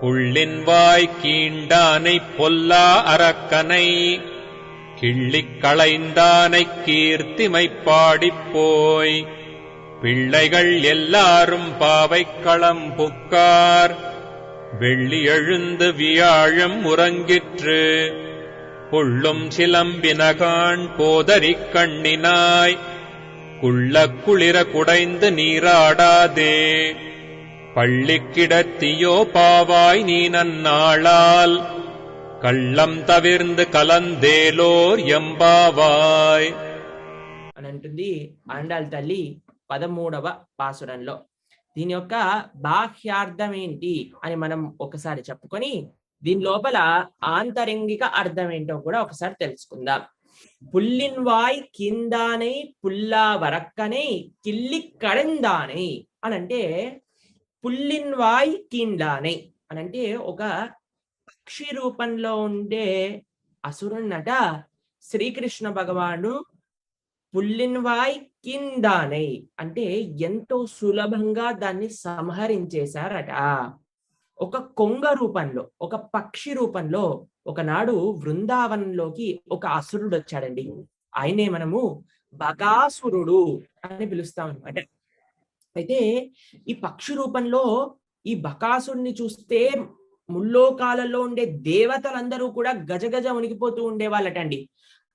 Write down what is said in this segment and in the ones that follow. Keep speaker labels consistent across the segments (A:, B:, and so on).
A: புள்ளின் வாய் கீண்டானைப் பொல்லா அரக்கனை கிள்ளிக் களைந்தானைக் கீர்த்திமைப் பாடிப் போய் பிள்ளைகள் எல்லாரும் பாவைக்களம் புக்கார் வெள்ளி எழுந்து வியாழம் உறங்கிற்று புள்ளும் சிலம்பினகான் போதரிக் கண்ணினாய் குள்ள குளிர குடைந்து நீராடாதே. பள்ளிக் கிடத்தியோ பாவாய் நீ நன்னாளால் கள்ளம் தவிர்ந்து கலந்தேலோர் எம்பாவாய்
B: అని అంటుంది ఆండాల్ తల్లి పదమూడవ పాసురంలో దీని యొక్క బాహ్యార్థం ఏంటి అని మనం ఒకసారి చెప్పుకొని దీని లోపల ఆంతరంగిక అర్థం ఏంటో కూడా ఒకసారి తెలుసుకుందాం పుల్లిన్ వాయ్ కిందానై పుల్లా వరక్కనై కిల్లి కడందానై అని అంటే పుల్లిన్ వాయ్ కిండానై అని అంటే ఒక పక్షి రూపంలో ఉండే అసురున్నట శ్రీకృష్ణ భగవాను పుల్లిన్వాయ్ కిందానై అంటే ఎంతో సులభంగా దాన్ని సంహరించేశారట. ఒక కొంగ రూపంలో ఒక పక్షి రూపంలో ఒకనాడు వృందావనంలోకి ఒక అసురుడు వచ్చాడండి ఆయనే మనము బకాసురుడు అని పిలుస్తాం అనమాట అయితే ఈ పక్షి రూపంలో ఈ బకాసుడిని చూస్తే ముల్లోకాలలో ఉండే దేవతలందరూ కూడా గజగజ ఉనికిపోతూ ఉండేవాళ్ళటండి.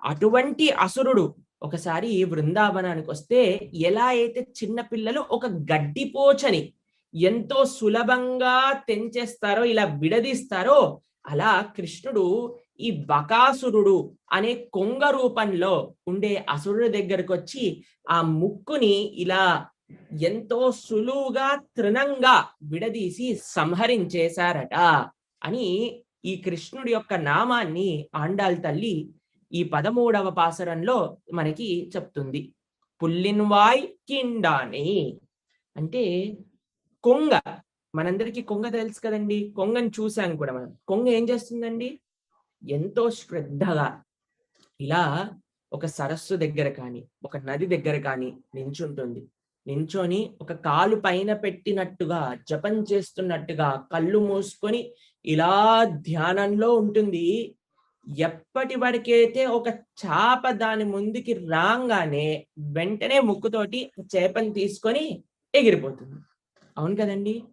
B: అటువంటి అసురుడు ఒకసారి బృందావనానికి వస్తే ఎలా అయితే చిన్న పిల్లలు ఒక గడ్డిపోచని ఎంతో సులభంగా తెంచేస్తారో ఇలా విడదీస్తారో అలా కృష్ణుడు ఈ బకాసురుడు అనే కొంగ రూపంలో ఉండే అసురుడి దగ్గరకు వచ్చి ఆ ముక్కుని ఇలా ఎంతో సులువుగా తృణంగా విడదీసి సంహరించేశారట అని ఈ కృష్ణుడి యొక్క నామాన్ని ఆండాల్ తల్లి ఈ పదమూడవ పాసరంలో మనకి చెప్తుంది. పుల్లిన్వాయ్ కిండాని అంటే కొంగ. మనందరికీ కొంగ తెలుసు కదండి. కొంగని చూసాం కూడా మనం. కొంగ ఏం చేస్తుందండి? ఎంతో శ్రద్ధగా ఇలా ఒక సరస్సు దగ్గర కానీ ఒక నది దగ్గర కానీ నించుంటుంది. నించొని ఒక కాలు పైన పెట్టినట్టుగా జపం చేస్తున్నట్టుగా కళ్ళు మూసుకొని ఇలా ధ్యానంలో ఉంటుంది. ఎప్పటి వరకైతే ఒక చాప దాని ముందుకి రాగానే వెంటనే ముక్కుతోటి చేపని తీసుకొని ఎగిరిపోతుంది. అవును కదండి?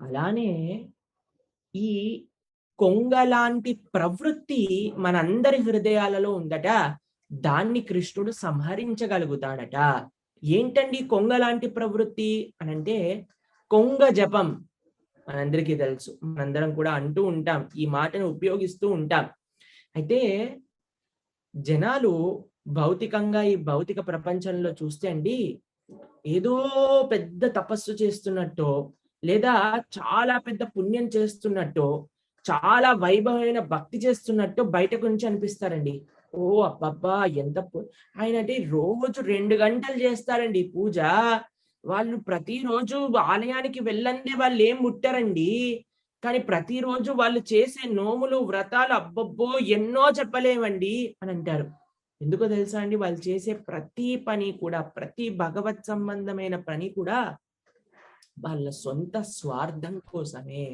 B: అలానే ఈ కొంగ లాంటి ప్రవృత్తి మనందరి హృదయాలలో ఉందట. దాన్ని కృష్ణుడు సంహరించగలుగుతాడట. ఏంటండి కొంగ లాంటి ప్రవృత్తి అనంటే కొంగ జపం మనందరికీ తెలుసు. మనందరం కూడా అంటూ ఉంటాం. ఈ మాటను ఉపయోగిస్తూ ఉంటాం. అయితే జనాలు భౌతికంగా ఈ భౌతిక ప్రపంచంలో చూస్తే అండి ఏదో పెద్ద తపస్సు చేస్తున్నట్టు లేదా చాలా పెద్ద పుణ్యం చేస్తున్నట్టు చాలా వైభవమైన భక్తి చేస్తున్నట్టు బయటకు నుంచి అనిపిస్తారండి. ఓ అబ్బబ్బా! ఎంత ఆయన అంటే రోజు రెండు గంటలు చేస్తారండి పూజ. వాళ్ళు ప్రతిరోజు ఆలయానికి వెళ్ళందే వాళ్ళు ఏం ముట్టారండి. కానీ ప్రతిరోజు వాళ్ళు చేసే నోములు వ్రతాలు అబ్బబ్బో! ఎన్నో చెప్పలేమండి అని అంటారు. ఎందుకో తెలుసా అండి? వాళ్ళు చేసే ప్రతి పని కూడా ప్రతి భగవత్ సంబంధమైన పని కూడా వాళ్ళ సొంత స్వార్థం కోసమే.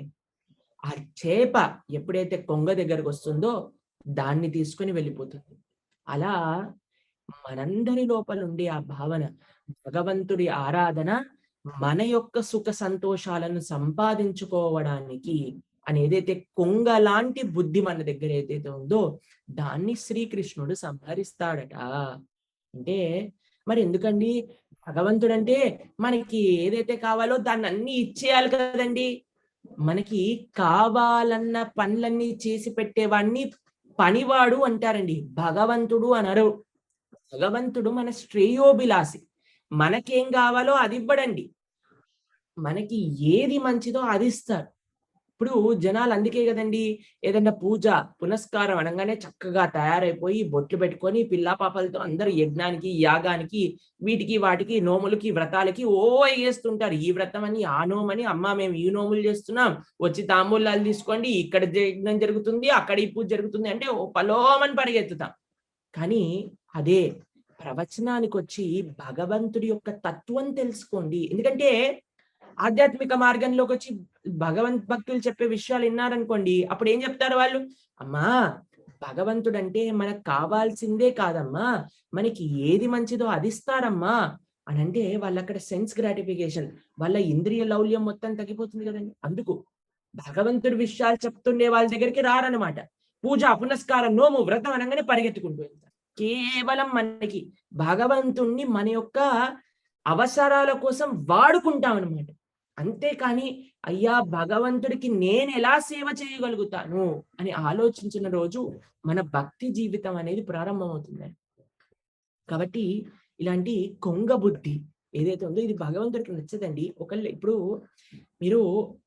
B: ఆ చేప ఎప్పుడైతే కొంగ దగ్గరకు వస్తుందో దాన్ని తీసుకొని వెళ్ళిపోతుంది. అలా మనందరి లోపల ఉండే ఆ భావన భగవంతుడి ఆరాధన మన యొక్క సుఖ సంతోషాలను సంపాదించుకోవడానికి అని ఏదైతే కొంగ లాంటి బుద్ధి మన దగ్గర ఏదైతే ఉందో దాన్ని శ్రీకృష్ణుడు సంహరిస్తాడట. అంటే మరి ఎందుకండి? భగవంతుడు అంటే మనకి ఏదైతే కావాలో దాన్ని అన్ని ఇచ్చేయాలి కదండి. మనకి కావాలన్న పనులన్నీ చేసి పెట్టేవాడిని పనివాడు అంటారండి. భగవంతుడు అనరు. భగవంతుడు మన శ్రేయోభిలాసి మనకేం కావాలో అది ఇవ్వడండి. మనకి ఏది మంచిదో అది ఇస్తారు ఇప్పుడు జనాలు అందుకే కదండి ఏదన్నా పూజ పునస్కారం అనగానే చక్కగా తయారైపోయి బొట్లు పెట్టుకొని పిల్లా పాపలతో అందరూ యజ్ఞానికి యాగానికి వీటికి వాటికి నోములకి వ్రతాలకి ఓ వేస్తుంటారు ఈ వ్రతం అని ఆ నోమని అమ్మ మేము ఈ నోములు చేస్తున్నాం వచ్చి తాంబూలాలు తీసుకోండి ఇక్కడ యజ్ఞం జరుగుతుంది అక్కడ ఈ పూజ జరుగుతుంది అంటే ఓ పలోమని పరిగెత్తుతాం. కానీ అదే ప్రవచనానికి వచ్చి భగవంతుడి యొక్క తత్వం తెలుసుకోండి. ఎందుకంటే ఆధ్యాత్మిక మార్గంలోకి వచ్చి భగవంత్ భక్తులు చెప్పే విషయాలు విన్నారనుకోండి అప్పుడు ఏం చెప్తారు వాళ్ళు? అమ్మా భగవంతుడు అంటే మనకు కావాల్సిందే కాదమ్మా మనకి ఏది మంచిదో అది ఇస్తారమ్మా అని అంటే వాళ్ళ అక్కడ సెన్స్ గ్రాటిఫికేషన్ వాళ్ళ ఇంద్రియ లౌల్యం మొత్తం తగ్గిపోతుంది కదండి. అందుకు భగవంతుడి విషయాలు చెప్తుండే వాళ్ళ దగ్గరికి రారనమాట పూజ పునస్కారం నోము వ్రతం అనగానే పరిగెత్తుకుంటూ కేవలం మనకి భగవంతుణ్ణి మన యొక్క అవసరాల కోసం వాడుకుంటాం అనమాట అంతేకాని అయ్యా భగవంతుడికి నేను ఎలా సేవ చేయగలుగుతాను అని ఆలోచించిన రోజు మన భక్తి జీవితం అనేది ప్రారంభమవుతుందండి కాబట్టి ఇలాంటి కొంగ బుద్ధి ఏదైతే ఉందో ఇది భగవంతుడికి నచ్చదండి. ఒకళ్ళు ఇప్పుడు మీరు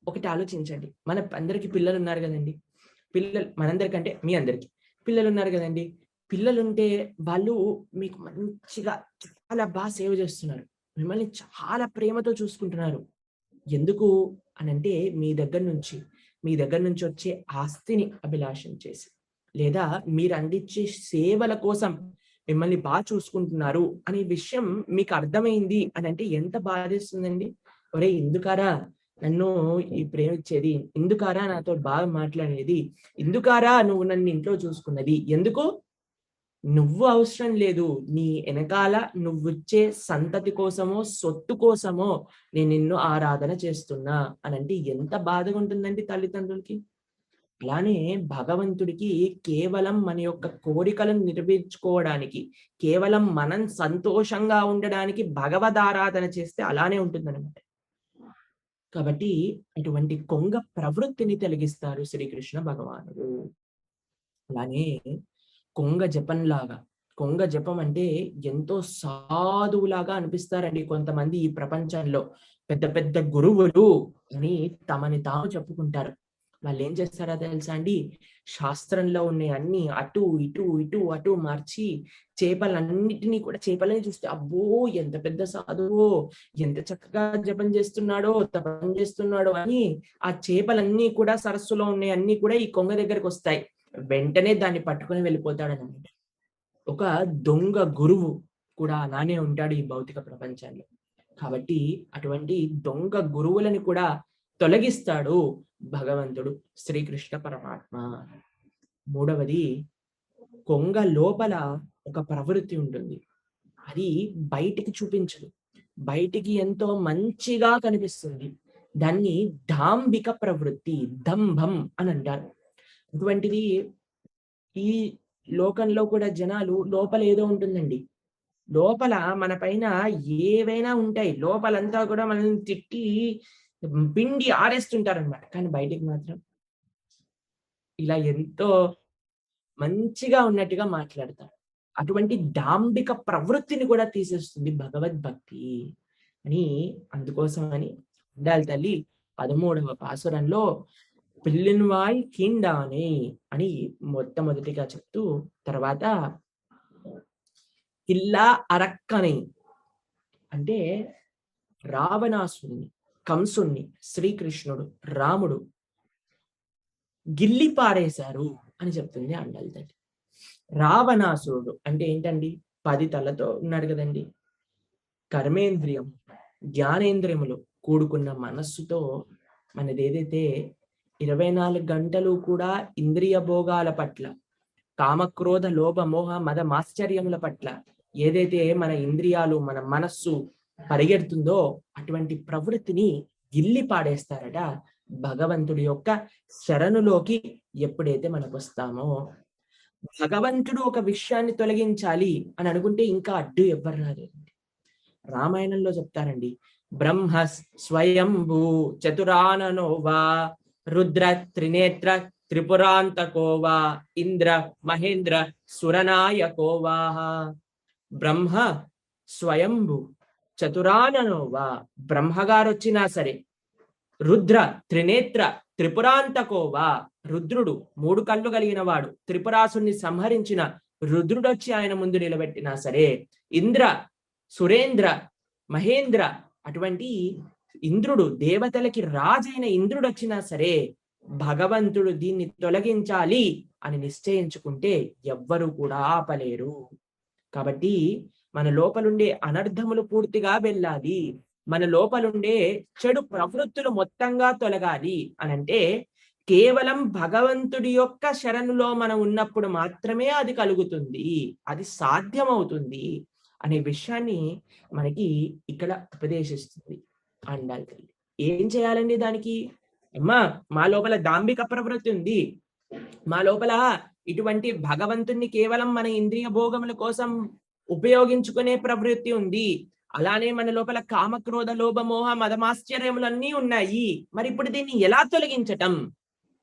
B: ఒకటి ఆలోచించండి. మన అందరికి పిల్లలు ఉన్నారు కదండి. పిల్లలు మనందరికంటే మీ అందరికి పిల్లలు ఉన్నారు కదండి. పిల్లలు ఉంటే వాళ్ళు మీకు మంచిగా చాలా బాగా సేవ చేస్తున్నారు. మిమ్మల్ని చాలా ప్రేమతో చూసుకుంటున్నారు. ఎందుకు అని అంటే మీ దగ్గర నుంచి మీ దగ్గర నుంచి వచ్చే ఆస్తిని అభిలాషం చేసి లేదా మీరు అందించే సేవల కోసం మిమ్మల్ని బాగా చూసుకుంటున్నారు అనే విషయం మీకు అర్థమైంది అని అంటే ఎంత బాధేస్తుందండి? ఒరే ఎందుకారా నన్ను ఈ ప్రేమించేది? ఎందుకారా నాతో బాగా మాట్లాడేది? ఎందుకారా నువ్వు నన్ను ఇంట్లో చూసుకున్నది? ఎందుకు? నువ్వు అవసరం లేదు. నీ వెనకాల నువ్వుచ్చే సంతతి కోసమో సొత్తు కోసమో నేను నిన్ను ఆరాధన చేస్తున్నా అని అంటే ఎంత బాధగా ఉంటుందండి తల్లిదండ్రులకి. అలానే భగవంతుడికి కేవలం మన యొక్క కోరికలను నిర్వహించుకోవడానికి కేవలం మనం సంతోషంగా ఉండడానికి భగవద్ ఆరాధన చేస్తే అలానే ఉంటుందన్నమాట. కాబట్టి అటువంటి కొంగ ప్రవృత్తిని తొలగిస్తారు శ్రీకృష్ణ భగవానుడు. అలానే కొంగ జపంలాగా. కొంగ జపం అంటే ఎంతో సాధువులాగా అనిపిస్తారండి కొంతమంది ఈ ప్రపంచంలో. పెద్ద పెద్ద గురువులు అని తమని తాము చెప్పుకుంటారు. వాళ్ళు ఏం చేస్తారో తెలుసా అండి? శాస్త్రంలో ఉన్న అన్ని అటు ఇటు ఇటు అటు మార్చి చేపలన్నిటినీ కూడా చేపలని చూస్తే అబ్బో ఎంత పెద్ద సాధువో ఎంత చక్కగా జపం చేస్తున్నాడో తపం చేస్తున్నాడో అని ఆ చేపలన్నీ కూడా సరస్సులో ఉన్నాయి అన్ని కూడా ఈ కొంగ దగ్గరకు వస్తాయి. వెంటనే దాన్ని పట్టుకొని వెళ్ళిపోతాడు అనమాట ఒక దొంగ గురువు కూడా అలానే ఉంటాడు ఈ భౌతిక ప్రపంచంలో. కాబట్టి అటువంటి దొంగ గురువులను కూడా తొలగిస్తాడు భగవంతుడు శ్రీకృష్ణ పరమాత్మ. మూడవది కొంగ లోపల ఒక ప్రవృత్తి ఉంటుంది. అది బయటికి చూపించదు. బయటికి ఎంతో మంచిగా కనిపిస్తుంది. దాన్ని డాంబిక ప్రవృత్తి దంభం అని అంటారు. అటువంటిది ఈ లోకంలో కూడా జనాలు లోపల ఏదో ఉంటుందండి. లోపల మన పైన ఏవైనా ఉంటాయి. లోపలంతా కూడా మనల్ని తిట్టి పిండి ఆరేస్తుంటారనమాట కానీ బయటికి మాత్రం ఇలా ఎంతో మంచిగా ఉన్నట్టుగా మాట్లాడతారు. అటువంటి దాంబిక ప్రవృత్తిని కూడా తీసేస్తుంది భగవద్భక్తి అని అందుకోసం అని ఉండాలి తల్లి. పదమూడవ పాసురంలో పిల్లిన్వాయ్ కిండానే అని మొట్టమొదటిగా చెప్తూ తర్వాత ఇల్లా అరక్కని అంటే రావణాసుని కంసుణ్ణి శ్రీకృష్ణుడు రాముడు గిల్లి పారేశారు అని చెప్తుంది అండల్ తల్లి రావణాసురుడు అంటే ఏంటండి? పది తలతో ఉన్నాడు కదండి. కర్మేంద్రియం జ్ఞానేంద్రియములు కూడుకున్న మనస్సుతో మనది ఏదైతే ఇరవై నాలుగు గంటలు కూడా ఇంద్రియ భోగాల పట్ల కామక్రోధ లోభ మోహ మద మాశ్చర్యముల పట్ల ఏదైతే మన ఇంద్రియాలు మన మనస్సు పరిగెడుతుందో అటువంటి ప్రవృత్తిని గిల్లి పాడేస్తారట భగవంతుడి యొక్క శరణులోకి ఎప్పుడైతే మనకు వస్తామో భగవంతుడు ఒక విషయాన్ని తొలగించాలి అని అనుకుంటే ఇంకా అడ్డు ఎవ్వరు రాదు రామాయణంలో చెప్తారండి బ్రహ్మ స్వయంభూ చతురాననోవా రుద్ర త్రినేత్ర త్రిపురాంతకోవా ఇంద్ర మహేంద్ర సురనాయకోవాహ బ్రహ్మ స్వయంభు చతురాననోవా బ్రహ్మగారు వచ్చినా సరే రుద్ర త్రినేత్ర త్రిపురాంతకోవా రుద్రుడు మూడు కళ్ళు కలిగిన వాడు. త్రిపురాసుని సంహరించిన రుద్రుడొచ్చి ఆయన ముందు నిలబెట్టినా సరే ఇంద్ర సురేంద్ర మహేంద్ర అటువంటి ఇంద్రుడు దేవతలకి రాజైన ఇంద్రుడు వచ్చినా సరే భగవంతుడు దీన్ని తొలగించాలి అని నిశ్చయించుకుంటే ఎవ్వరు కూడా ఆపలేరు. కాబట్టి మన లోపలుండే అనర్థములు పూర్తిగా వెళ్ళాలి. మన లోపలుండే చెడు ప్రవృత్తులు మొత్తంగా తొలగాలి అని అంటే కేవలం భగవంతుడి యొక్క శరణులో మనం ఉన్నప్పుడు మాత్రమే అది కలుగుతుంది అది సాధ్యమవుతుంది అనే విషయాన్ని మనకి ఇక్కడ ఉపదేశిస్తుంది. అండాలి తల్లి ఏం చేయాలండి దానికి? అమ్మా మా లోపల దాంబిక ప్రవృత్తి ఉంది. మా లోపల ఇటువంటి భగవంతుణ్ణి కేవలం మన ఇంద్రియ భోగముల కోసం ఉపయోగించుకునే ప్రవృత్తి ఉంది. అలానే మన లోపల కామక్రోధ లోభమోహ మదమాశ్చర్యములన్నీ ఉన్నాయి. మరి ఇప్పుడు దీన్ని ఎలా తొలగించటం?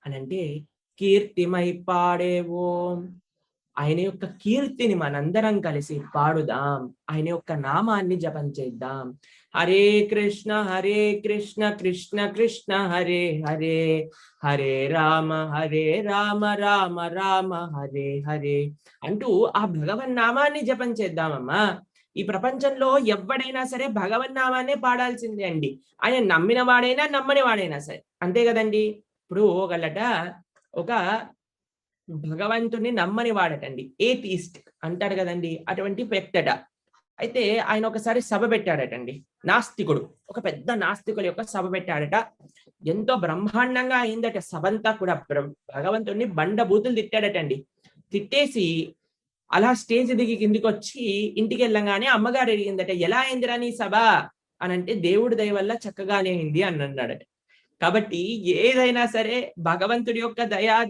B: అని అంటే కీర్తిమై పాడేవో. ఆయన యొక్క కీర్తిని మనందరం కలిసి పాడుదాం. ఆయన యొక్క నామాన్ని జపం చేద్దాం. హరే కృష్ణ హరే కృష్ణ కృష్ణ కృష్ణ హరే హరే. హరే రామ హరే రామ రామ రామ హరే హరే. అంటూ ఆ భగవన్ నామాన్ని జపం చేద్దామమ్మా. ఈ ప్రపంచంలో ఎవడైనా సరే భగవన్ నామాన్నే పాడాల్సిందే అండి. ఆయన నమ్మిన వాడైనా నమ్మని వాడైనా సరే. అంతే కదండి. ఇప్పుడు ఒకళ్ళట ఒక భగవంతుని నమ్మని వాడటండి. ఏథిస్ట్ అంటాడు కదండి అటువంటి వ్యక్తట. అయితే ఆయన ఒకసారి సభ పెట్టాడటండి. నాస్తికుడు ఒక పెద్ద నాస్తికుల యొక్క సభ పెట్టాడట. ఎంతో బ్రహ్మాండంగా అయిందట సభంతా కూడా. భగవంతుడిని బండబూతులు తిట్టాడటండి. తిట్టేసి అలా స్టేజ్ దిగి కిందికి వచ్చి ఇంటికి వెళ్ళంగానే అమ్మగారు అడిగిందట ఎలా అయిందిరా నీ సభ? అని అంటే దేవుడి దయ వల్ల చక్కగానే అయింది అని అన్నాడట. కాబట్టి ఏదైనా సరే భగవంతుడి యొక్క దయా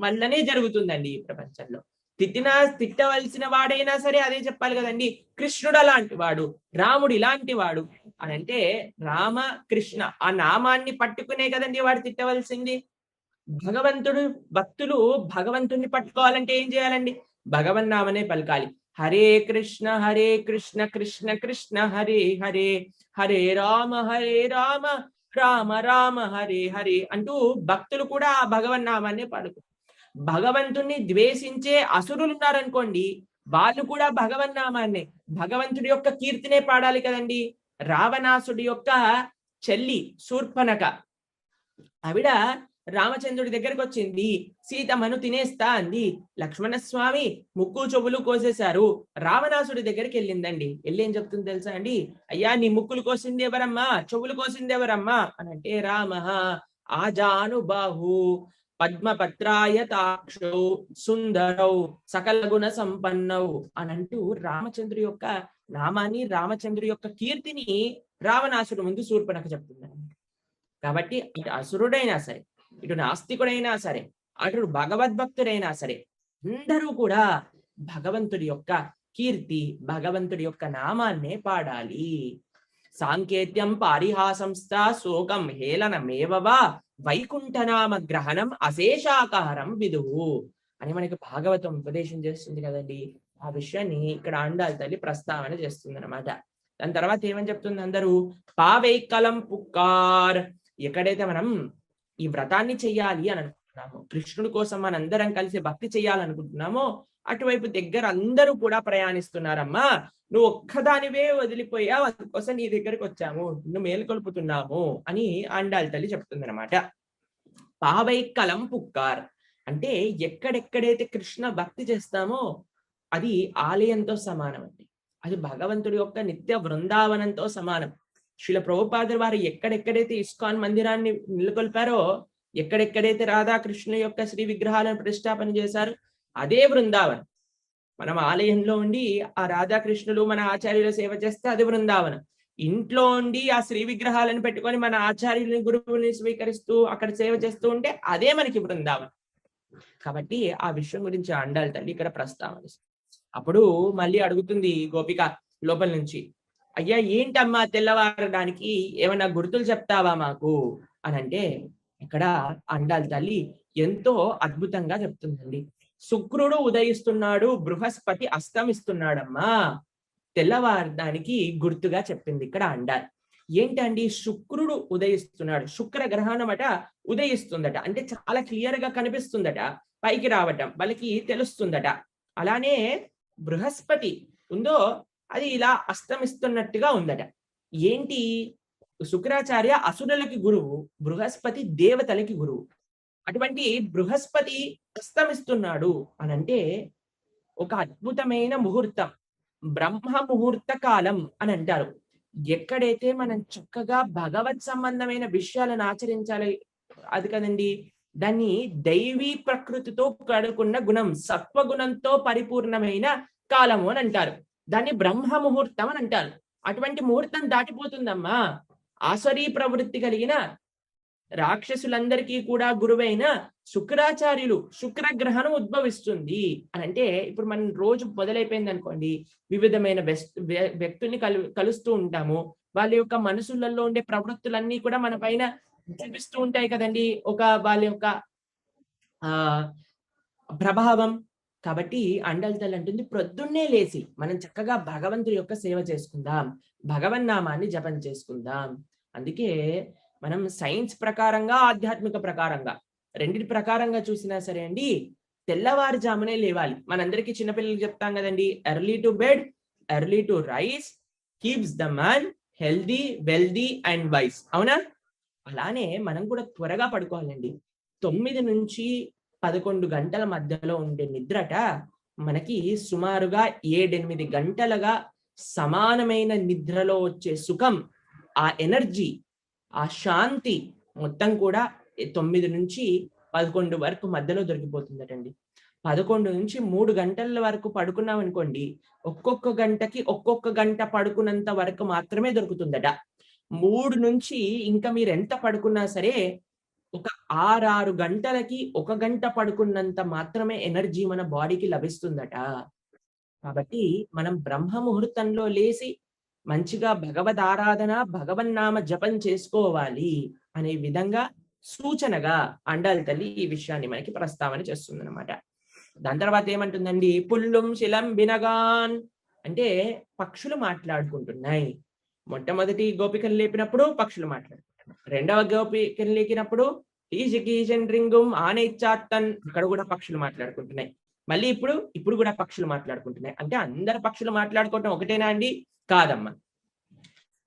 B: వల్లనే జరుగుతుందండి ఈ ప్రపంచంలో. తిట్టినా తిట్టవలసిన వాడైనా సరే అదే చెప్పాలి కదండి. కృష్ణుడు అలాంటి వాడు రాముడు ఇలాంటి వాడు. అని అంటే రామ కృష్ణ ఆ నామాన్ని పట్టుకునే కదండి వాడు తిట్టవలసింది. భగవంతుడు భక్తులు భగవంతుడిని పట్టుకోవాలంటే ఏం చేయాలండి? భగవన్నామనే పలకాలి. హరే కృష్ణ హరే కృష్ణ కృష్ణ కృష్ణ హరే హరే హరే రామ హరే రామ రామ రామ హరే హరే అంటూ భక్తులు కూడా ఆ భగవన్నామాన్నే పలుకు భగవంతుణ్ణి ద్వేషించే అసురులు ఉన్నారనుకోండి వాళ్ళు కూడా భగవన్ నామాన్నే భగవంతుడి యొక్క కీర్తినే పాడాలి కదండి. రావణాసుడి యొక్క చెల్లి శూర్పనక ఆవిడ రామచంద్రుడి దగ్గరకు వచ్చింది సీతమ్మను తినేస్తా అంది. లక్ష్మణ స్వామి ముక్కు చెవులు కోసేశారు. రావణాసుడి దగ్గరికి వెళ్ళిందండి. వెళ్ళి ఏం చెప్తుంది తెలుసా అండి? అయ్యా నీ ముక్కులు కోసింది ఎవరమ్మా? చెవులు కోసింది ఎవరమ్మా? అని అంటే రామ ఆజానుబాహు పద్మపత్రాయ తాక్షౌ సుందరౌ సకల గుణ సంపన్నౌ అని అంటూ రామచంద్రు యొక్క నామాన్ని రామచంద్రు యొక్క కీర్తిని రావణాసుడు ముందు శూర్పణక చెప్తున్నాడు. కాబట్టి ఇటు అసురుడైనా సరే ఇటు నాస్తికుడైనా సరే అటు భగవద్భక్తుడైనా సరే అందరూ కూడా భగవంతుడి యొక్క కీర్తి భగవంతుడి యొక్క నామాన్నే పాడాలి. సాంకేత్యం పారిహాసంస్థ శోకం హేళనమేవవా వైకుంఠనామ గ్రహణం అశేషాకారం విదువు అని మనకి భాగవతం ఉపదేశం చేస్తుంది కదండి. ఆ విషయాన్ని ఇక్కడ అండాలి తల్లి ప్రస్తావన చేస్తుంది అనమాట దాని తర్వాత ఏమని చెప్తుంది అందరూ? పావైకలం పుక్కార్. ఎక్కడైతే మనం ఈ వ్రతాన్ని చెయ్యాలి అని అనుకుంటున్నామో కృష్ణుడి కోసం మనందరం కలిసి భక్తి చేయాలనుకుంటున్నామో అటువైపు దగ్గర అందరూ కూడా ప్రయాణిస్తున్నారమ్మా. నువ్వు ఒక్కదానివే వదిలిపోయావు అందుకోసం నీ దగ్గరికి వచ్చాము. నువ్వు మేలుకొల్పుతున్నాము అని ఆండాలి తల్లి చెప్తుందనమాట పావై కలం పుక్కార్. అంటే ఎక్కడెక్కడైతే కృష్ణ భక్తి చేస్తామో అది ఆలయంతో సమానం అండి. అది భగవంతుడి యొక్క నిత్య బృందావనంతో సమానం. శిల ప్రభుపాదులు వారు ఎక్కడెక్కడైతే ఇస్కాన్ మందిరాన్ని నెలకొల్పారో ఎక్కడెక్కడైతే రాధాకృష్ణుల యొక్క శ్రీ విగ్రహాలను ప్రతిష్టాపన చేశారు అదే బృందావనం. మనం ఆలయంలో ఉండి ఆ రాధాకృష్ణులు మన ఆచార్యుల సేవ చేస్తే అది బృందావనం. ఇంట్లో ఉండి ఆ శ్రీ విగ్రహాలను పెట్టుకొని మన ఆచార్యులని గురువుని స్వీకరిస్తూ అక్కడ సేవ చేస్తూ ఉంటే అదే మనకి బృందావనం. కాబట్టి ఆ విషయం గురించి అండాలి తల్లి ఇక్కడ ప్రస్తావన. అప్పుడు మళ్ళీ అడుగుతుంది గోపిక లోపల నుంచి అయ్యా ఏంటమ్మా తెల్లవారడానికి ఏమన్నా గుర్తులు చెప్తావా మాకు? అని అంటే ఇక్కడ అండాలి తల్లి ఎంతో అద్భుతంగా చెప్తుందండి. శుక్రుడు ఉదయిస్తున్నాడు బృహస్పతి అస్తమిస్తున్నాడమ్మా. తెల్లవారడానికి గుర్తుగా చెప్పింది ఇక్కడ అండాలి. ఏంటండి? శుక్రుడు ఉదయిస్తున్నాడు. శుక్ర గ్రహణం అట ఉదయిస్తుందట. అంటే చాలా క్లియర్గా కనిపిస్తుందట. పైకి రావటం వాళ్ళకి తెలుస్తుందట. అలానే బృహస్పతి ఉందో అది ఇలా అస్తమిస్తున్నట్టుగా ఉందట. ఏంటి? శుక్రాచార్య అసురులకి గురువు బృహస్పతి దేవతలకి గురువు. అటువంటి బృహస్పతి అస్తమిస్తున్నాడు అని అంటే ఒక అద్భుతమైన ముహూర్తం బ్రహ్మ ముహూర్త కాలం అని అంటారు. ఎక్కడైతే మనం చక్కగా భగవత్ సంబంధమైన విషయాలను ఆచరించాలి అది కదండి? దాన్ని దైవీ ప్రకృతితో కడుకున్న గుణం సత్వగుణంతో పరిపూర్ణమైన కాలము అని అంటారు. దాన్ని బ్రహ్మ ముహూర్తం అని అంటారు. అటువంటి ముహూర్తం దాటిపోతుందమ్మా. ఆసరీ ప్రవృత్తి కలిగిన రాక్షసులందరికీ కూడా గురువైన శుక్రాచార్యులు శుక్రగ్రహణం ఉద్భవిస్తుంది. అని అంటే ఇప్పుడు మనం రోజు మొదలైపోయింది అనుకోండి. వివిధమైన వ్యక్తుల్ని కలు కలుస్తూ ఉంటాము. వాళ్ళ యొక్క మనసులలో ఉండే ప్రవృత్తులన్నీ కూడా మన పైన చూపిస్తూ ఉంటాయి కదండి. ఒక వాళ్ళ యొక్క ఆ ప్రభావం. కాబట్టి అండల తల్లి అంటుంది ప్రొద్దున్నే లేచి మనం చక్కగా భగవంతుడి యొక్క సేవ చేసుకుందాం. భగవన్నామాన్ని జపం చేసుకుందాం. అందుకే మనం సైన్స్ ప్రకారంగా ఆధ్యాత్మిక ప్రకారంగా రెండింటి ప్రకారంగా చూసినా సరే అండి తెల్లవారుజామునే లేవాలి. మనందరికీ చిన్నపిల్లలకి చెప్తాం కదండి early to bed early to rise keeps the man healthy wealthy and wise అవునా? అలానే మనం కూడా త్వరగా పడుకోవాలండి. తొమ్మిది నుంచి పదకొండు గంటల మధ్యలో ఉండే నిద్రట మనకి సుమారుగా ఏడెనిమిది గంటలుగా సమానమైన నిద్రలో వచ్చే సుఖం ఆ ఎనర్జీ ఆ శాంతి మొత్తం కూడా తొమ్మిది నుంచి పదకొండు వరకు మధ్యలో దొరికిపోతుందటండి. పదకొండు నుంచి మూడు గంటల వరకు పడుకున్నాం అనుకోండి ఒక్కొక్క గంటకి ఒక్కొక్క గంట పడుకున్నంత వరకు మాత్రమే దొరుకుతుందట. మూడు నుంచి ఇంకా మీరు ఎంత పడుకున్నా సరే ఒక ఆరారు గంటలకి ఒక గంట పడుకున్నంత మాత్రమే ఎనర్జీ మన బాడీకి లభిస్తుందట. కాబట్టి మనం బ్రహ్మ ముహూర్తంలో లేచి మంచిగా భగవద్ ఆరాధన భగవన్నామ జపం చేసుకోవాలి అనే విధంగా సూచనగా అండాలి తల్లి ఈ విషయాన్ని మనకి ప్రస్తావన చేస్తుంది అనమాట దాని తర్వాత ఏమంటుందండి? పుల్లుం శిలం బినగాన్ అంటే పక్షులు మాట్లాడుకుంటున్నాయి. మొట్టమొదటి గోపికలు లేపినప్పుడు పక్షులు మాట్లాడుకుంటున్నాయి. రెండవ గోపికలు లేకినప్పుడు ఈజకీజన్ రింగుం ఆనైచాత్తన్ అక్కడ కూడా పక్షులు మాట్లాడుకుంటున్నాయి. మళ్ళీ ఇప్పుడు ఇప్పుడు కూడా పక్షులు మాట్లాడుకుంటున్నాయి. అంటే అందరు పక్షులు మాట్లాడుకోవటం ఒకటేనా అండి? కాదమ్మా.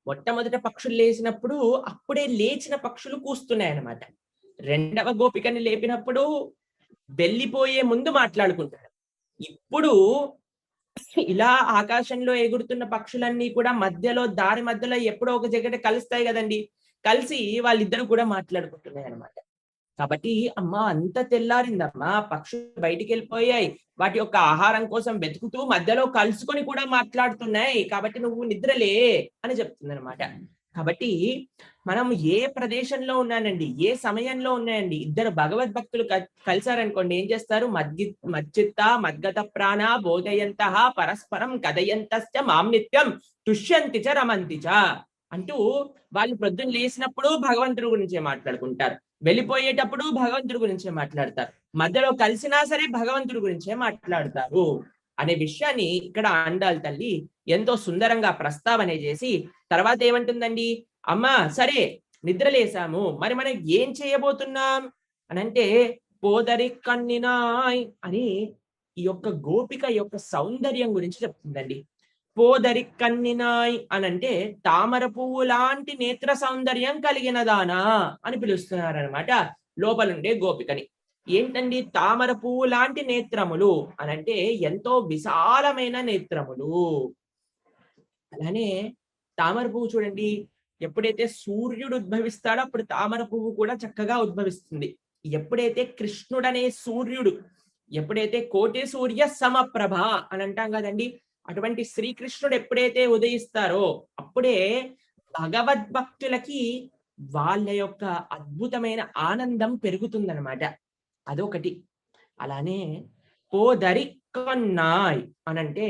B: మొట్టమొదట పక్షులు లేచినప్పుడు అప్పుడే లేచిన పక్షులు కూస్తున్నాయి అన్నమాట రెండవ గోపికని లేపినప్పుడు వెళ్ళిపోయే ముందు మాట్లాడుకుంటాడు ఇప్పుడు ఇలా ఆకాశంలో ఎగురుతున్న పక్షులన్నీ కూడా మధ్యలో దారి మధ్యలో ఎప్పుడో ఒక జగట కలుస్తాయి కదండి. కలిసి వాళ్ళిద్దరు కూడా మాట్లాడుకుంటున్నాయి అన్నమాట కాబట్టి అమ్మ అంత తెల్లారిందమ్మా పక్షులు బయటికి వెళ్ళిపోయాయి వాటి యొక్క ఆహారం కోసం వెతుకుతూ మధ్యలో కలుసుకొని కూడా మాట్లాడుతున్నాయి. కాబట్టి నువ్వు నిద్రలే అని చెప్తుంది అనమాట కాబట్టి మనం ఏ ప్రదేశంలో ఉన్నానండి ఏ సమయంలో ఉన్నాయండి? ఇద్దరు భగవద్భక్తులు క- కలిసారనుకోండి ఏం చేస్తారు? మద్గి మచ్చిత్త మద్గత ప్రాణ బోధయంత పరస్పరం కథయంతశ్చ మాం నిత్యం తుష్యంతి చ రమంతి చ అంటూ వాళ్ళు ప్రొద్దున లేసినప్పుడు భగవంతుడి గురించే మాట్లాడుకుంటారు. వెళ్ళిపోయేటప్పుడు భగవంతుడి గురించే మాట్లాడతారు. మధ్యలో కలిసినా సరే భగవంతుడి గురించే మాట్లాడతారు. అనే విషయాన్ని ఇక్కడ అండాలి తల్లి ఎంతో సుందరంగా ప్రస్తావన చేసి తర్వాత ఏమంటుందండి? అమ్మా సరే నిద్రలేసాము మరి మనం ఏం చేయబోతున్నాం? అని అంటే పోదరి కన్నినాయ్ అని ఈ యొక్క గోపిక యొక్క సౌందర్యం గురించి చెప్తుందండి. పోదరి కన్నినాయ్ అని అంటే తామర పువ్వు లాంటి నేత్ర సౌందర్యం కలిగిన దానా అని పిలుస్తున్నారనమాట లోపలుండే గోపికని. ఏంటండి తామర పువ్వు లాంటి నేత్రములు అని అంటే ఎంతో విశాలమైన నేత్రములు. అలానే తామర పువ్వు చూడండి ఎప్పుడైతే సూర్యుడు ఉద్భవిస్తాడో అప్పుడు తామర పువ్వు కూడా చక్కగా ఉద్భవిస్తుంది. ఎప్పుడైతే కృష్ణుడనే సూర్యుడు ఎప్పుడైతే కోటి సూర్య సమప్రభ అని అంటాం కదండి అటువంటి శ్రీకృష్ణుడు ఎప్పుడైతే ఉదయిస్తారో అప్పుడే భగవద్భక్తులకి వాళ్ళ యొక్క అద్భుతమైన ఆనందం పెరుగుతుందనమాట అదొకటి. అలానే పోదరి అని అనంటే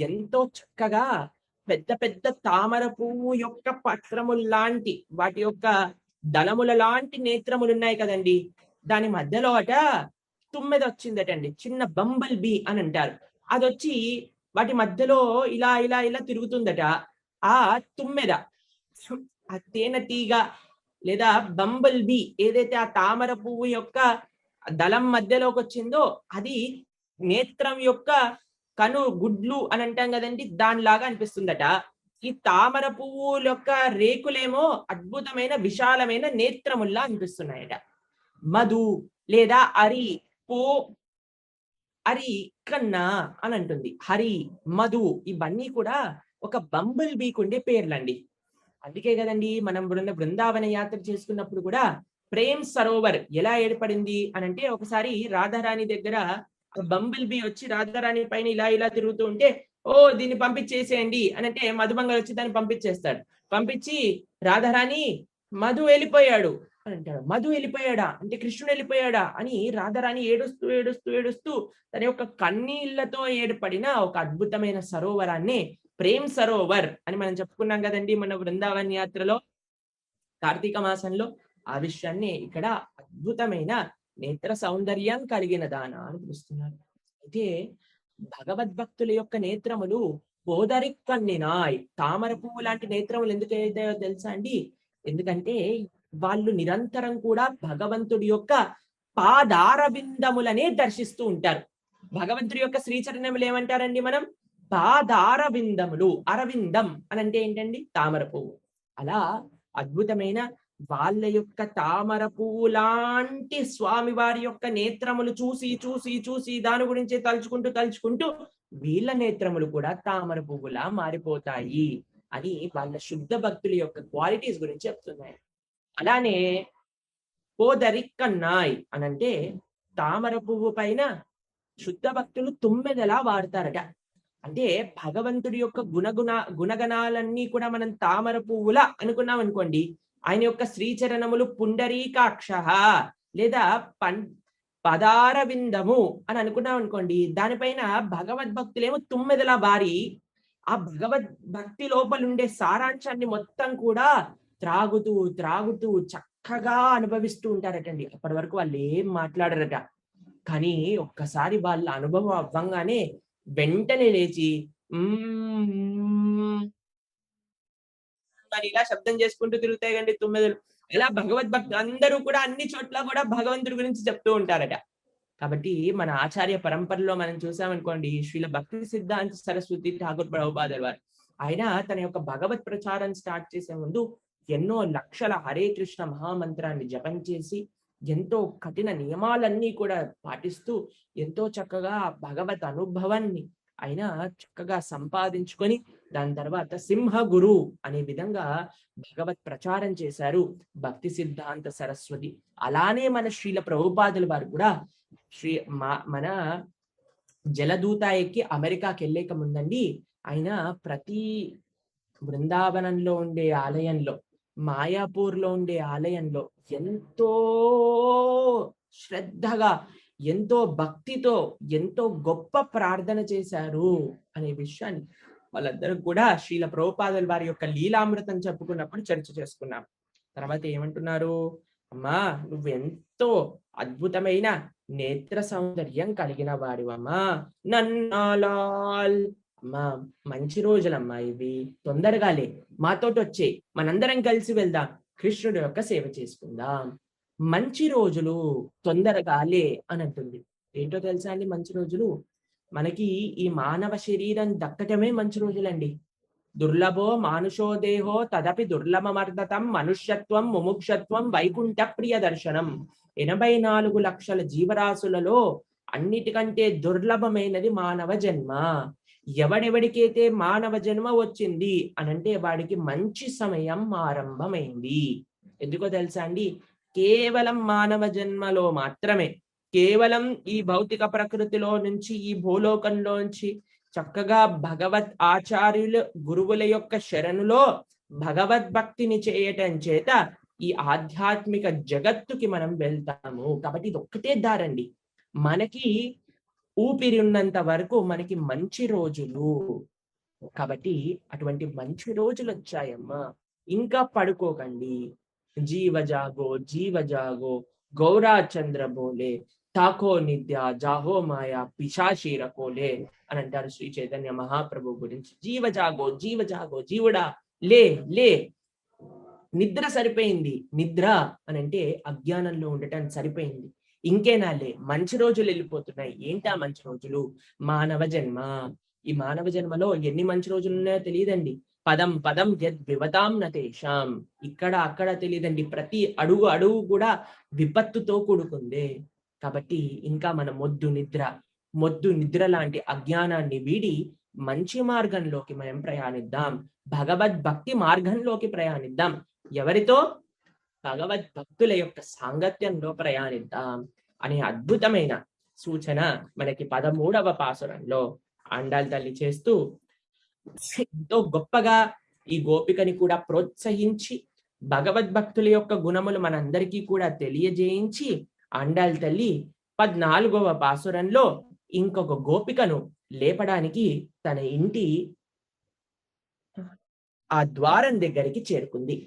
B: ఎంతో చక్కగా పెద్ద పెద్ద తామర పువ్వు యొక్క పత్రములు లాంటి వాటి యొక్క దళముల లాంటి నేత్రములు ఉన్నాయి కదండి. దాని మధ్యలో అట తుమ్మెద వచ్చిందటండి చిన్న బంబల్ బీ అని అంటారు. అది వచ్చి వాటి మధ్యలో ఇలా ఇలా ఇలా తిరుగుతుందట. ఆ తుమ్మెద. ఆ తేనె తీగ లేదా బంబల్ బీ ఏదైతే ఆ తామర పువ్వు యొక్క దళం మధ్యలోకి వచ్చిందో అది నేత్రం యొక్క కను గుడ్లు అని అంటాం కదండి దానిలాగా అనిపిస్తుందట. ఈ తామర పువ్వుల యొక్క రేకులేమో అద్భుతమైన విశాలమైన నేత్రముల్లా అనిపిస్తున్నాయట. మధు లేదా అరి పో అరి కన్నా అని అంటుంది. హరి మధు ఇవన్నీ కూడా ఒక బంబుల్ బీక్ ఉండే పేర్లండి. అందుకే కదండి మనం బృంద బృందావన యాత్ర చేసుకున్నప్పుడు కూడా ప్రేమ్ సరోవర్ ఎలా ఏర్పడింది అని అంటే ఒకసారి రాధారాణి దగ్గర బంబుల్ బీ వచ్చి రాధారాణి పైన ఇలా ఇలా తిరుగుతూ ఉంటే ఓ దీన్ని పంపించేసేయండి అని అంటే మధుమంగళ వచ్చి దాన్ని పంపించేస్తాడు. పంపించి రాధారాణి మధు వెళ్ళిపోయాడు. అని అంటాడు మధు వెళ్ళిపోయాడా? అంటే కృష్ణుడు వెళ్ళిపోయాడా? అని రాధారాణి ఏడుస్తూ ఏడుస్తూ ఏడుస్తూ తన యొక్క కన్నీళ్ళతో ఏర్పడిన ఒక అద్భుతమైన సరోవరాన్ని ప్రేమ్ సరోవర్ అని మనం చెప్పుకున్నాం కదండి మన బృందావన్ యాత్రలో. కార్తీక మాసంలో ఆ విషయాన్ని ఇక్కడ అద్భుతమైన నేత్ర సౌందర్యం కలిగిన దాన అని పిలుస్తున్నారు. అయితే భగవద్భక్తుల యొక్క నేత్రములు పోదరిక్కన్నినాయ్. తామర పువ్వు లాంటి నేత్రములు ఎందుకు తెలుసా అండి? ఎందుకంటే వాళ్ళు నిరంతరం కూడా భగవంతుడి యొక్క పాదార బిందములనే దర్శిస్తూ ఉంటారు. భగవంతుడి యొక్క శ్రీచరణములు ఏమంటారండి మనం? పాదార బిందములు అరవిందం అని అంటే ఏంటండి? తామర పువ్వు. అలా అద్భుతమైన వాళ్ళ యొక్క తామర పువ్వు లాంటి స్వామి వారి యొక్క నేత్రములు చూసి చూసి చూసి దాని గురించి తలుచుకుంటూ తలుచుకుంటూ వీళ్ళ నేత్రములు కూడా తామర పువ్వులా మారిపోతాయి అని వాళ్ళ శుద్ధ భక్తుల యొక్క క్వాలిటీస్ గురించి చెప్తున్నాయి. అలానే పోదరిక్కన్నాయ్ అనంటే తామర పువ్వు పైన శుద్ధ భక్తులు తుమ్మెదలా వాడతారట. అంటే భగవంతుడి యొక్క గుణగుణ గుణగణాలన్నీ కూడా మనం తామర పువ్వుల అనుకున్నాం అనుకోండి. ఆయన యొక్క శ్రీచరణములు పుండరీకాక్ష లేదా పం పదార విందము అని అనుకున్నాం అనుకోండి. దానిపైన భగవద్భక్తులేమో తుమ్మెదలా బారి ఆ భగవద్ భక్తి లోపల ఉండే సారాంశాన్ని మొత్తం కూడా త్రాగుతూ త్రాగుతూ చక్కగా అనుభవిస్తూ ఉంటారటండి. అప్పటి వరకు వాళ్ళు ఏం మాట్లాడరట. కానీ ఒక్కసారి వాళ్ళ అనుభవం అవ్వంగానే వెంటనే లేచి అని ఇలా శబ్దం చేసుకుంటూ తిరుగుతాయి కండి తుమ్మెదలు. ఇలా భగవద్భక్తి అందరూ కూడా అన్ని చోట్ల కూడా భగవంతుడి గురించి చెప్తూ ఉంటారట. కాబట్టి మన ఆచార్య పరంపరలో మనం చూసామనుకోండి శ్రీల భక్తి సిద్ధాంత సరస్వతి ఠాగూర్ ప్రభుపాదర్ వారు. ఆయన తన యొక్క భగవత్ ప్రచారం స్టార్ట్ చేసే ముందు ఎన్నో లక్షల హరే కృష్ణ మహామంత్రాన్ని జపం చేసి ఎంతో కఠిన నియమాలన్నీ కూడా పాటిస్తూ ఎంతో చక్కగా భగవత్ అనుభవాన్ని ఆయన చక్కగా సంపాదించుకొని దాని తర్వాత సింహ గురు అనే విధంగా భగవత్ ప్రచారం చేశారు భక్తి సిద్ధాంత సరస్వతి. అలానే మన శ్రీల ప్రభుపాదుల వారు కూడా శ్రీ మా- మన జలదూత ఎక్కి అమెరికాకి వెళ్ళేక ముందండి ఆయన ప్రతి బృందావనంలో ఉండే ఆలయంలో మాయాపూర్లో ఉండే ఆలయంలో ఎంతో శ్రద్ధగా ఎంతో భక్తితో ఎంతో గొప్ప ప్రార్థన చేశారు అనే విషయాన్ని వాళ్ళందరూ కూడా శ్రీల ప్రభుపాదల వారి యొక్క లీలామృతం చెప్పుకున్నప్పుడు చర్చ చేసుకున్నాం తర్వాత ఏమంటున్నారు? అమ్మా నువ్వెంతో అద్భుతమైన నేత్ర సౌందర్యం కలిగిన వాడివమ్మా. నన్నాలాల్ అమ్మా మంచి రోజులమ్మా ఇవి. తొందరగాలే మాతోటి వచ్చే మనందరం కలిసి వెళ్దాం. కృష్ణుడి యొక్క సేవ చేసుకుందాం. మంచి రోజులు తొందరగాలే అని అంటుంది ఏంటో తెలుసా అండి మంచి రోజులు? మనకి ఈ మానవ శరీరం దక్కటమే మంచి రోజులండి. దుర్లభో మానుషో దేహో తదపి దుర్లభమర్దతం మనుష్యత్వం ముముక్షత్వం వైకుంఠ ప్రియ దర్శనం. ఎనభై నాలుగు లక్షల జీవరాశులలో అన్నిటికంటే దుర్లభమైనది మానవ జన్మ. ఎవడెవడికైతే మానవ జన్మ వచ్చింది అనంటే వాడికి మంచి సమయం ఆరంభమైంది. ఎందుకో తెలుసా అండి? కేవలం మానవ జన్మలో మాత్రమే కేవలం ఈ భౌతిక ప్రకృతిలో నుంచి ఈ భూలోకంలోంచి చక్కగా భగవత్ ఆచార్యులు గురువుల యొక్క శరణులో భగవద్భక్తిని చేయటం చేత ఈ ఆధ్యాత్మిక జగత్తుకి మనం వెళ్తాము. కాబట్టి ఇది ఒక్కటే దారండి. మనకి ఊపిరి ఉన్నంత వరకు మనకి మంచి రోజులు. కాబట్టి అటువంటి మంచి రోజులు వచ్చాయమ్మా. ఇంకా పడుకోకండి. జీవ జాగో జీవ గౌరా చంద్ర బోలే. తాకో నిద్య జాహో మాయా పిశాచి రకోలే అని అంటారు శ్రీ చైతన్య మహాప్రభు గురించి. జీవజాగో జీవజాగో జీవుడా లే లే. నిద్ర సరిపోయింది. నిద్ర అని అంటే అజ్ఞానంలో ఉండటం సరిపోయింది. ఇంకేనా లే? మంచి రోజులు వెళ్ళిపోతున్నాయి. ఏంటా మంచి రోజులు? మానవ జన్మ. ఈ మానవ జన్మలో ఎన్ని మంచి రోజులు ఉన్నాయో తెలియదండి. పదం పదం యద్ వివతాం నతేషాం ఇక్కడ అక్కడ తెలియదండి. ప్రతి అడుగు అడుగు కూడా విపత్తుతో కూడుకుంది. కాబట్టి ఇంకా మన మొద్దు నిద్ర. మొద్దు నిద్ర లాంటి అజ్ఞానాన్ని వీడి మంచి మార్గంలోకి మనం ప్రయాణిద్దాం. భగవద్ భక్తి మార్గంలోకి ప్రయాణిద్దాం. ఎవరితో? భగవద్ భక్తుల యొక్క సాంగత్యంలో ప్రయాణిద్దాం అనే అద్భుతమైన సూచన మనకి పదమూడవ పాసురంలో అండాల్ తల్లి చేస్తూ ఎంతో గొప్పగా ఈ గోపికని కూడా ప్రోత్సహించి భగవద్భక్తుల యొక్క గుణములు మనందరికీ కూడా తెలియజేయించి అండాల్ తల్లి పద్నాలుగవ పాసురంలో ఇంకొక గోపికను లేపడానికి తన ఇంటి ఆ ద్వారం దగ్గరికి చేరుకుంది.